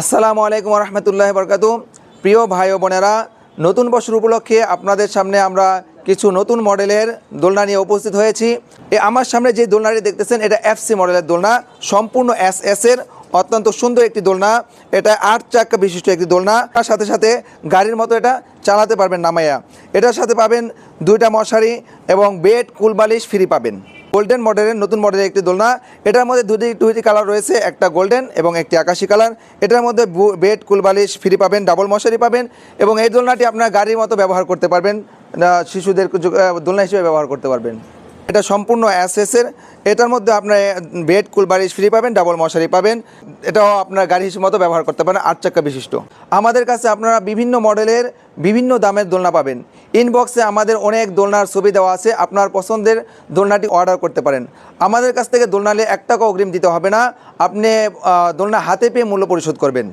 আসসালামু আলাইকুম রহমতুল্লাহ বরকাত প্রিয় ভাই ও বোনেরা, নতুন বছর উপলক্ষে আপনাদের সামনে আমরা কিছু নতুন মডেলের দোলনা নিয়ে উপস্থিত হয়েছি। এ আমার সামনে যে দোলনাটি দেখতেছেন, এটা এফসি মডেলের দোলনা। সম্পূর্ণ এস এর, অত্যন্ত সুন্দর একটি দোলনা। এটা আট চাক্কা বিশিষ্ট একটি দোলনা। তার সাথে সাথে গাড়ির মতো এটা চালাতে পারবেন নামাইয়া। এটার সাথে পাবেন দুইটা মশারি এবং বেড, কুলবালিশ ফ্রি পাবেন। গোল্ডেন মডেলের নতুন মডেলের একটি দোলনা। এটার মধ্যে দুটি দুইটি কালার রয়েছে, একটা গোল্ডেন এবং একটি আকাশি কালার। এটার মধ্যে বেড, কুলবালিশ, ফ্রি পাবেন, ডাবল মশারি পাবেন এবং এই দোলনাটি আপনার গাড়ির মতো ব্যবহার করতে পারবেন। শিশুদের দোলনা হিসেবে ব্যবহার করতে পারবেন। এটা সম্পূর্ণ অ্যাসেসের এটার মধ্যে আপনার বেড কুলবালিশ ফ্রি পাবেন ডাবল মশারি পাবেন। এটাও আপনার গাড়ি হিসেবে মতো ব্যবহার করতে পারেন, আট চাক্কা বিশিষ্ট। আমাদের কাছে আপনারা বিভিন্ন মডেলের বিভিন্ন দামের দোলনা পাবেন। ইনবক্সে আমাদের অনেক দোলনার ছবি দেওয়া আছে, আপনার পছন্দের দোলনাটি অর্ডার করতে পারেন। আমাদের কাছ থেকে দোলনালে এক টাকা অগ্রিম দিতে হবে না। আপনি দোলনা হাতে পেয়ে মূল্য পরিশোধ করবেন।